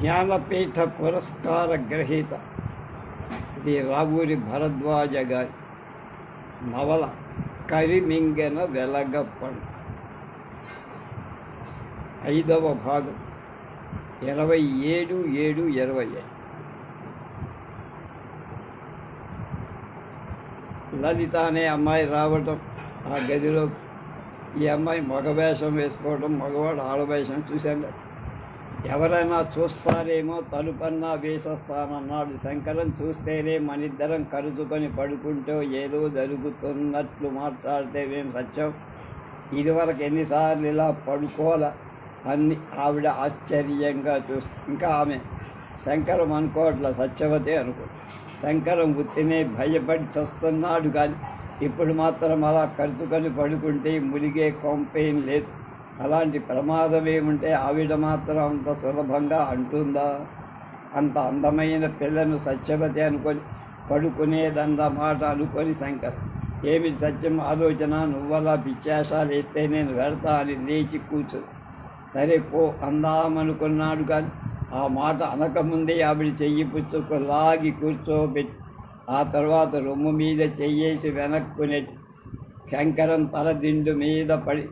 జ్ఞానపీఠ పురస్కార గ్రహీత శ్రీ రావూరి భరద్వాజ గారి నవల కరిమింగెన వెలగప్పడు ఐదవ భాగం ఇరవై ఏడు ఏడు ఇరవై ఐదు. లలిత అనే అమ్మాయి రావటం ఆ గదిలో ఈ అమ్మాయి మగ వేషం వేసుకోవడం మగవాడు ఆడవేషం చూశాను ఎవరైనా చూస్తారేమో తలుపన్నా వేసేస్తానన్నాడు శంకరం. చూస్తేనే మనిద్దరం కరుచుకొని పడుకుంటూ ఏదో జరుగుతున్నట్లు మాట్లాడితే మేము సత్యం? ఇదివరకు ఎన్నిసార్లు ఇలా పడుకోల అన్ని ఆవిడ ఆశ్చర్యంగా చూస్తూ ఇంకా ఆమె శంకరం అనుకోవట్ల సత్యవతి అనుకో. శంకరం ఉత్తినే భయపడి చస్తున్నాడు కానీ ఇప్పుడు మాత్రం అలా కరుచుకొని పడుకుంటే మునిగే కొంపేం లేదు. అలాంటి ప్రమాదం ఏముంటే ఆవిడ మాత్రం అంత సులభంగా అంటుందా? అంత అందమైన పిల్లను సత్యవతి అనుకొని పడుకునేదన్న మాట అనుకొని శంకర్. ఏమి సత్యం ఆలోచన? నువ్వలా పిచ్చాసాలు వేస్తే నేను వెళ్తా అని లేచి కూర్చో. సరే పో అందామనుకున్నాడు కానీ ఆ మాట అనకముందే ఆవిడ చెయ్యి పుచ్చుకు లాగి కూర్చోబెట్టి ఆ తర్వాత రొమ్ము మీద చెయ్యేసి వెనక్కునే శంకరం తల దిండు మీద పడి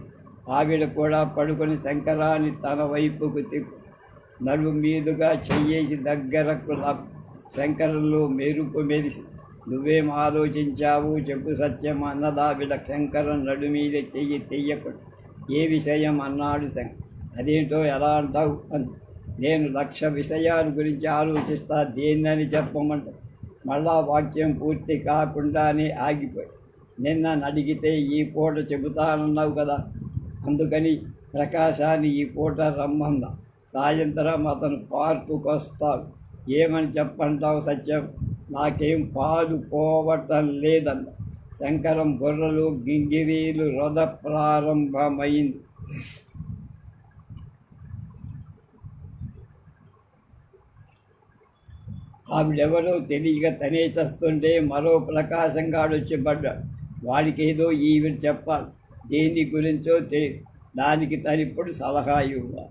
ఆవిడ కూడా పడుకొని శంకరాన్ని తన వైపుకు తిప్పు. నడుము మీదుగా చెయ్యేసి దగ్గరకు శంకరంలో మెరుపు మెరిసి నువ్వేం ఆలోచించావు? చెప్పు సత్యం అన్నదావిడ శంకరం నడుమీద చెయ్యి తెయ్యకుడు. ఏ విషయం? అన్నాడు శంకర్ అదేంటో ఎలా అంటావు? అని నేను లక్ష విషయాల గురించి ఆలోచిస్తా దేన్నని చెప్పమంట మళ్ళా వాక్యం పూర్తి కాకుండానే ఆగిపోయి. నిన్న అడిగితే ఈ పూట చెబుతానన్నావు కదా అందుకని ప్రకాశాన్ని ఈ పూట రమ్మందా సాయంత్రం అతను పార్కుకు వస్తాడు ఏమని చెప్పంటావు సత్యం? నాకేం పాలు పోవటం లేదన్న. శంకరం బుర్రలు గింగిరీలు రొద ప్రారంభమైంది. ఆవిడెవరో తెలియక తనే చస్తుంటే మరో ప్రకాశంగాడు వచ్చి పడ్డాడు. వాడికి ఏదో ఈవిడ చెప్పాలి. దేని గురించో తె దానికి తనిప్పుడు సలహా ఇవ్వాలి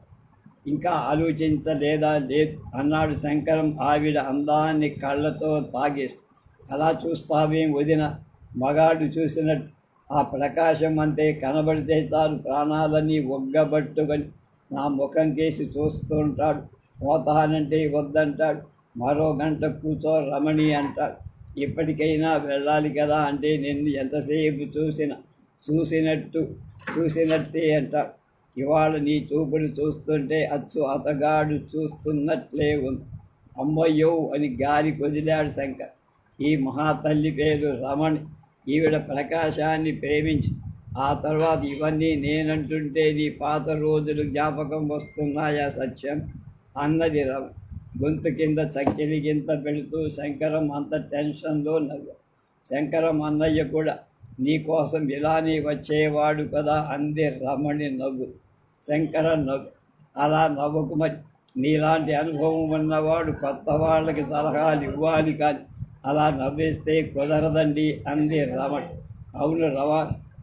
ఇంకా ఆలోచించలేదా? లేదు అన్నాడు శంకరం ఆవిడ అందాన్ని కళ్ళతో తాగేస్తూ. అలా చూస్తావేం వదిన? మగాడు చూసినట్టు ఆ ప్రకాశం అంటే కనబడితే చాలు ప్రాణాలన్నీ ఒగ్గబట్టుకొని నా ముఖం కేసి చూస్తుంటాడు పోతానంటే వద్దంటాడు. మరో గంట కూర్చో రమణి అంటాడు. ఇప్పటికైనా వెళ్ళాలి కదా అంటే నిన్ను ఎంతసేపు చూసినా. చూసినట్టు చూసినట్టే అంట. ఇవాళ నీ చూపుడు చూస్తుంటే అచ్చు అతగాడు చూస్తున్నట్లే ఉంది అమ్మయ్యో అని గాలి కొదిలాడు శంకర్. ఈ మహాతల్లి పేరు రమణి. ఈవిడ ప్రకాశాన్ని ప్రేమించి. ఆ తర్వాత ఇవన్నీ నేనంటుంటే నీ పాత రోజులు జ్ఞాపకం వస్తున్నాయా సత్యం? అన్నది రమణి. గొంతు కింద చక్కెలి గింత పెడుతూ శంకరం అంత టెన్షన్లో నవ్వు శంకరం అన్నయ్య కూడా నీకోసం ఇలానే వచ్చేవాడు కదా అంది రమణి నవ్వు. శంకర నవ్వు. అలా నవ్వకు మరి నీలాంటి అనుభవం ఉన్నవాడు కొత్త వాళ్ళకి సలహాలు ఇవ్వాలి కానీ అలా నవ్వేస్తే కుదరదండి అంది రమణి. అవును రవా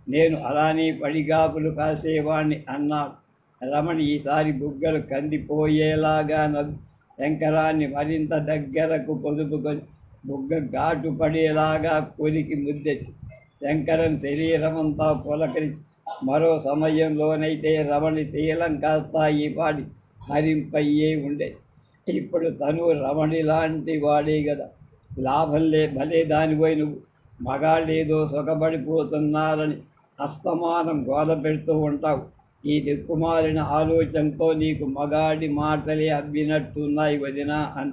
నేను అలానే పడిగాపులు కాసేవాణ్ణి అన్నాడు రమణి ఈసారి బుగ్గలు కందిపోయేలాగా నవ్వు శంకరాన్ని మరింత దగ్గరకు పొదుపుకొని బుగ్గ ఘాటు పడేలాగా కొలికి ముద్దెత్తి శంకరం శరీరమంతా పులకరించి మరో సమయంలోనైతే రమణి శీలం కాస్తాయి వాడి హరింపయ్యే ఉండే. ఇప్పుడు తను రమణి లాంటి వాడే కదా లాభంలే భలే దానిపోయి నువ్వు. మగాళ్ళేదో సుఖపడిపోతున్నారని అస్తమానం గోల పెడుతూ ఉంటావు. ఈ దిక్కుమాలిన ఆలోచనతో నీకు మగాడి మాటలే అబ్బినట్టున్నాయి వదిన అని.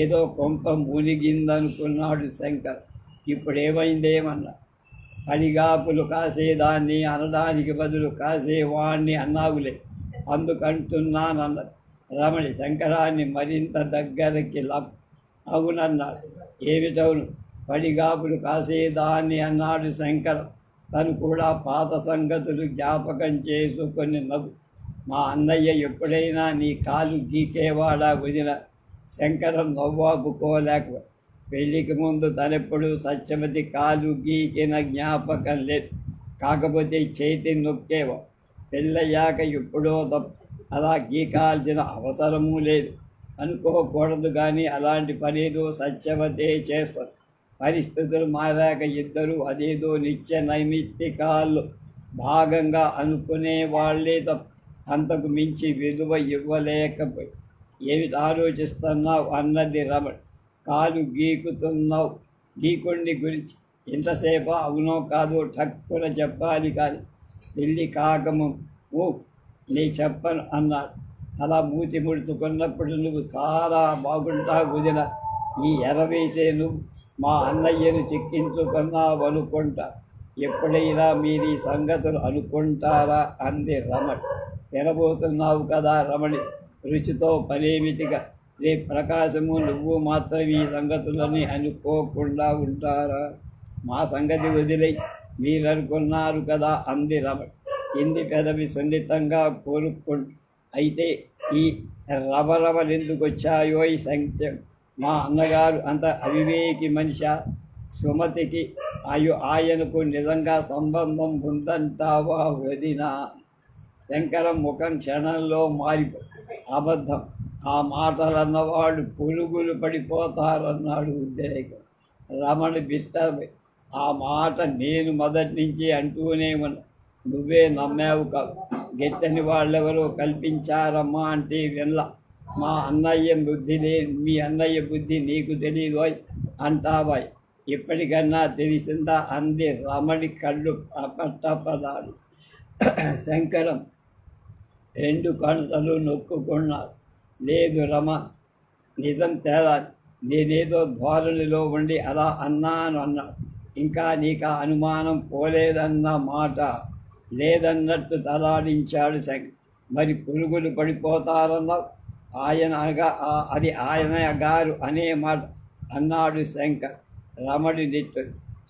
ఏదో కొంప మునిగిందనుకున్నాడు శంకర్. ఇప్పుడేమైందేమన్నా? ఏమైందేమన్నా పడిగాపులు కాసేదాన్ని అనడానికి బదులు కాసేవాణ్ణి అన్నావులే. అందుకంటున్నానన్న రమణి శంకరాన్ని మరింత దగ్గరకి లప్ అవునన్నాడు. ఏమిటవును? పడిగాపులు కాసేదాన్ని అన్నాడు శంకరం. తను కూడా పాత సంగతులు జ్ఞాపకం చేసుకొని నవ్వు. మా అన్నయ్య ఎప్పుడైనా నీ కాలు గీకేవాడా వదిన? శంకరం నవ్వాపుకోలేక పెళ్ళికి ముందు తనెప్పుడు సత్యవతి కాలు గీకిన జ్ఞాపకం లేదు. కాకపోతే చేతి నొక్కేవా పెళ్ళయ్యాక ఎప్పుడో అలా గీకాల్సిన అవసరమూ లేదు. అనుకోకూడదు కానీ అలాంటి పనేదో సత్యవతే చేస్తారు. పరిస్థితులు మారాక ఇద్దరు అదేదో నిత్య నైమిత్తికాల్లో భాగంగా అనుకునే వాళ్ళే తప్ప అంతకు మించి విలువ ఇవ్వలేకపోయి ఏమిటి ఆలోచిస్తున్నావు అన్నది రమణ. కాలు గీకుతున్నావు. గీకుడిని గురించి. ఇంతసేపు అవునో కాదో ఠక్కున చెప్పాలి కానీ పెళ్ళి కాకము. నీ చెప్పను అన్నాడు. అలా మూతి ముడుచుకున్నప్పుడు నువ్వు చాలా బాగుంటావు వదిన. ఈ ఎరవేసే నువ్వు మా అన్నయ్యను చిక్కించుకున్నావు అనుకుంటా ఎప్పుడైనా మీరు ఈ సంగతులు అనుకుంటారా అంది రమణి. తినబోతున్నావు కదా రమణి. రుచితో పనేమిటిగా రే ప్రకాశము నువ్వు మాత్రం ఈ సంగతులని అనుకోకుండా ఉంటారా? మా సంగతి వదిలై మీరనుకున్నారు కదా అంది రమ. కింది పెదవి సున్నితంగా కోరుకుంటూ అయితే ఈ రవరవలెందుకు వచ్చాయో ఈ సంఖ్య? మా అన్నగారు అంత అవివేకి మనిషి. సుమతికి అయ్యో ఆయనకు నిజంగా సంబంధం ఉందంటావా వదినా? శంకరం ముఖం క్షణంలో మారిపో. అబద్ధం. ఆ మాటలన్నవాడు పురుగులు పడిపోతారన్నాడు ఉద్రేకం రమణ బిత్త ఆ మాట నేను మొదటి నుంచి అంటూనే ఉన్నా. నువ్వే నమ్మావు కాదు. గెచ్చని వాళ్ళెవరో కల్పించారమ్మా అంటే వినలా. మా అన్నయ్య బుద్ధి లే మీ అన్నయ్య బుద్ధి నీకు తెలియదు అంటావాయ్. ఇప్పటికన్నా తెలిసిందా అంది రమణి కళ్ళు పట్టపదాలు శంకరం రెండు కళ్ళలు నొక్కుకున్నారు లేదు రమ నిజం తేలా నేనేదో ధోరణిలో ఉండి అలా అన్నాను అన్నాడు ఇంకా నీకు ఆ అనుమానం పోలేదన్న మాట. లేదన్నట్టు తలాడించాడు శంకర్ మరి పురుగులు పడిపోతారన్నావు ఆయన అనగా అది ఆయన గారు అనే మాట అన్నాడు శంకర్ రమడి నిట్టు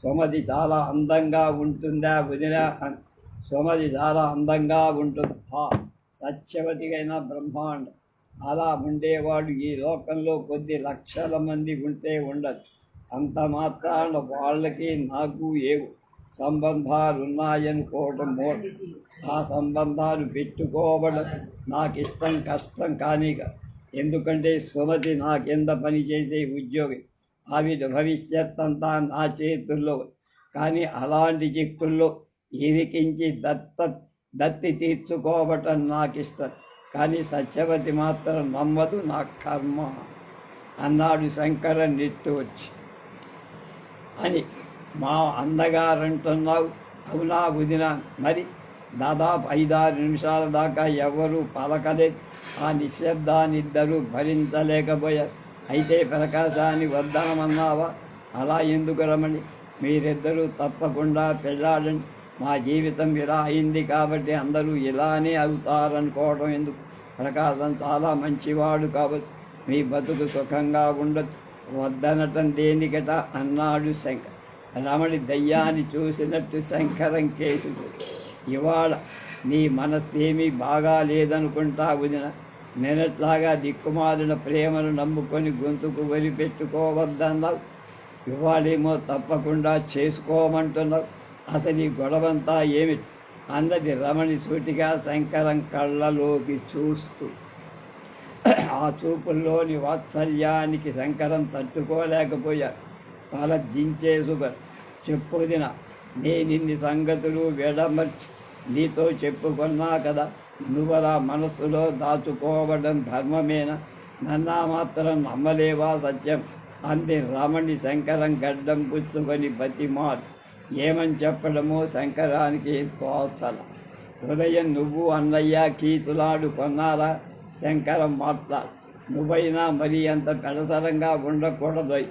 సుమతి చాలా అందంగా ఉంటుందా వదిలా అని సుమతి చాలా అందంగా ఉంటుంది. సత్యవతిగైన బ్రహ్మాండం. అలా ఉండేవాడు ఈ లోకంలో కొద్ది లక్షల మంది ఉంటే ఉండొచ్చు. అంత మాత్రాన వాళ్ళకి నాకు ఏవు సంబంధాలు ఉన్నాయనుకోవడం ఆ సంబంధాలు పెట్టుకోవడం నాకు ఇష్టం కష్టం కానీ ఎందుకంటే సుమతి నా కింద పనిచేసే ఉద్యోగి. ఆవిడ భవిష్యత్ అంతా నా చేతుల్లో. కానీ అలాంటి చిక్కుల్లో ఇరికించి దత్త దత్తి తీర్చుకోవటం నాకు ఇష్టం కానీ సత్యవతి మాత్రం నమ్మదు నా కర్మ. అన్నాడు శంకర నెట్టు వచ్చి. అని మా అందగారంటున్నావు అవునా వదినా? మరి దాదాపు ఐదారు నిమిషాల దాకా ఎవరూ పలకలేదు ఆ నిశ్శబ్దానిద్దరూ భరించలేకపోయారు. అయితే ప్రకాశాన్ని వద్దామన్నావా? అలా ఎందుకు రమణి? మీరిద్దరూ తప్పకుండా పెళ్ళాడండి. మా జీవితం ఇలా అయింది కాబట్టి అందరూ ఇలానే అవుతారనుకోవడం ఎందుకు? ప్రకాశం చాలా మంచివాడు కాబట్టి మీ బతుకు సుఖంగా ఉండదు వద్దనటం దేనికట? అన్నాడు శంకర్. రమణి దయ్యాన్ని చూసినట్టు శంకరం కేసు ఇవాళ నీ మనస్సేమీ బాగా లేదనుకుంటా వదిన నిన్నట్లాగా దిక్కుమాలిన ప్రేమను నమ్ముకొని గొంతుకు వదిలిపెట్టుకోవద్దన్నావు ఇవాళేమో తప్పకుండా చేసుకోమంటున్నావు. అసలు ఈ గొడవంతా ఏమిటి అన్నది రమణి సూటిగా శంకరం కళ్ళలోకి చూస్తూ. ఆ చూపుల్లోని వాత్సల్యానికి శంకరం తట్టుకోలేకపోయారు తల దించేసుకొని చెప్పుదిన నేనిన్ని సంగతులు విడమర్చి నీతో చెప్పుకున్నా కదా. నువ్వలా మనస్సులో దాచుకోవడం ధర్మమేనా? నన్నా మాత్రం నమ్మలేవా సత్యం? అంది రమణి శంకరం గడ్డం పుచ్చుకొని బతిమాడు ఏమని చెప్పడము శంకరానికి తోచల ఉదయం నువ్వు అన్నయ్య కీచులాడు కొన్నారా? శంకరం మాట్లాడు. నువ్వైనా మరి అంత పెడసరంగా ఉండకూడదు.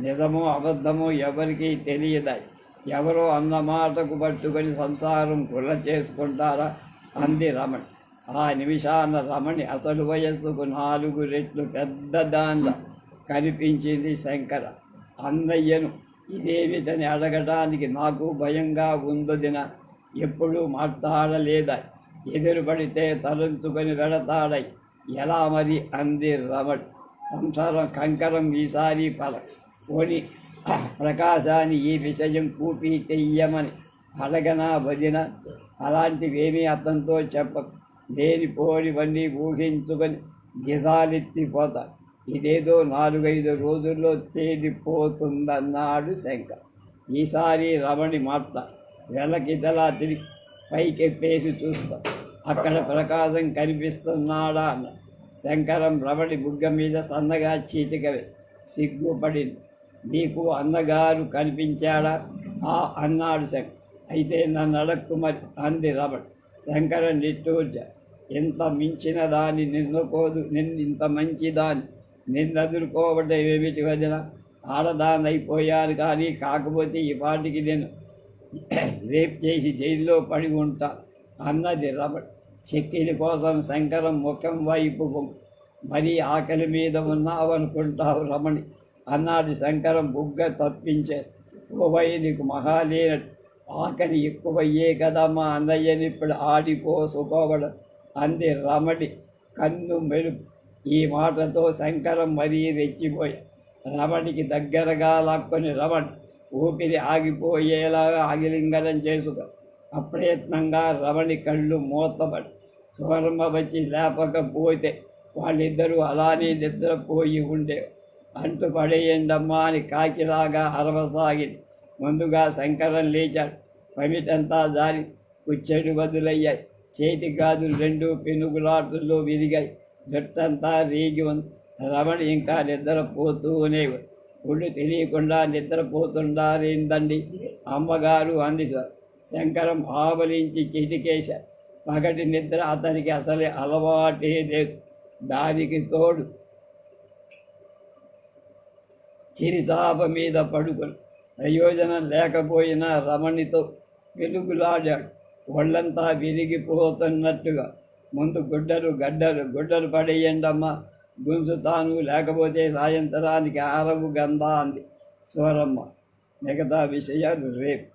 నిజము అబద్ధము ఎవరికీ తెలియదాయి ఎవరో అన్న మాటకు పట్టుకొని సంసారం కుల చేసుకుంటారా? అంది రమణి. ఆ నిమిషాన రమణి అసలు వయస్సుకు నాలుగు రెట్లు పెద్ద దానిలా కనిపించింది శంకర. అన్నయ్యను ఇదేమిటని అడగడానికి నాకు భయంగా ఉందదిన ఎప్పుడూ మాట్లాడలేదా. ఎదురుపడితే తలంచుకొని వెడతాడై ఎలా మరి? అంది రమణి. సంసారం కంకరం ఈసారి పల. కొని ప్రకాశాన్ని ఈ విషయం కూపి తెయ్యమని అడగనా వదిన? అలాంటివేమీ అతనితో చెప్ప. లేనిపోనివన్నీ ఊహించుకొని గిజాలెత్తిపోతాడు ఇదేదో నాలుగైదు రోజుల్లో తేలిపోతుందన్నాడు శంకర్. ఈసారి రమణి మాట వెలకిదలా తిరిగి పైకెప్పేసి చూస్తా. అక్కడ ప్రకాశం కనిపిస్తున్నాడా అన్న. శంకరం రమణి బుగ్గ మీద సన్నగా చీటికవే సిగ్గుపడింది నీకు అన్నగారు కనిపించాడా? ఆ అన్నాడు శంకర్. అయితే నన్ను అడక్కు మరి అంది రమణి. శంకర నిట్టూర్చ. ఇంత మించిన దాన్ని నిన్నుకోదు నిన్ను ఇంత మంచి దాన్ని నిన్నెదుర్కోవడం ఏమిటి వదిన ఆడదాన్ని అయిపోయాను కానీ కాకపోతే ఈ పాటికి నేను రేప్ చేసి జైల్లో పడి ఉంటా అన్నది రమణ చెక్కిల కోసం శంకరం ముఖం వైపు మరీ ఆకలి మీద ఉన్నావనుకుంటావు రమణి అన్నాడు శంకరం బుగ్గ తప్పించే ఓవై నీకు మహాలేనట్టు ఆకలి ఎక్కువయ్యే కదా మా అన్నయ్యని ఇప్పుడు ఆడిపోసుకోవడం అంది రమణి కన్ను మెరుపు ఈ మాటతో శంకరం మరీ రెచ్చిపోయా. రమణికి దగ్గరగా లాక్కొని రమణి ఊపిరి ఆగిపోయేలాగా ఆగిలింగనం చేసుక అప్రయత్నంగా రమణి కళ్ళు మూతపడి స్వర్మ వచ్చి లేపకపోతే వాళ్ళిద్దరూ అలానే నిద్రపోయి ఉండే అంటు పడేయండమ్మా అని కాకిలాగా అరవసాగింది. ముందుగా శంకరం లేచాడు. పమిటంతా జారి కుచ్చెడు బదులయ్యాయి. చేతి గాజులు రెండు పెనుగులాటల్లో విరిగాయి. జుట్టంతా రీగి రమణి ఇంకా నిద్రపోతూనే ఒళ్ళు తెలియకుండా నిద్రపోతుండారేందండి? అమ్మగారు అంది శంకరం ఆవలించి చిటికేశారు పగటి నిద్ర అతనికి అసలే అలవాటే లేదు. దానికి తోడు చిరిచాప మీద పడుకొని ప్రయోజనం లేకపోయినా రమణితో వెలుగులాడాడు ఒళ్ళంతా విరిగిపోతున్నట్టుగా ముందు గుడ్డలు గడ్డలు గుడ్డలు పడేయండమ్మా గుంజుతాను లేకపోతే సాయంత్రానికి ఆరవు గంధ అంది. సూరమ్మ మిగతా విషయాలు రేపు.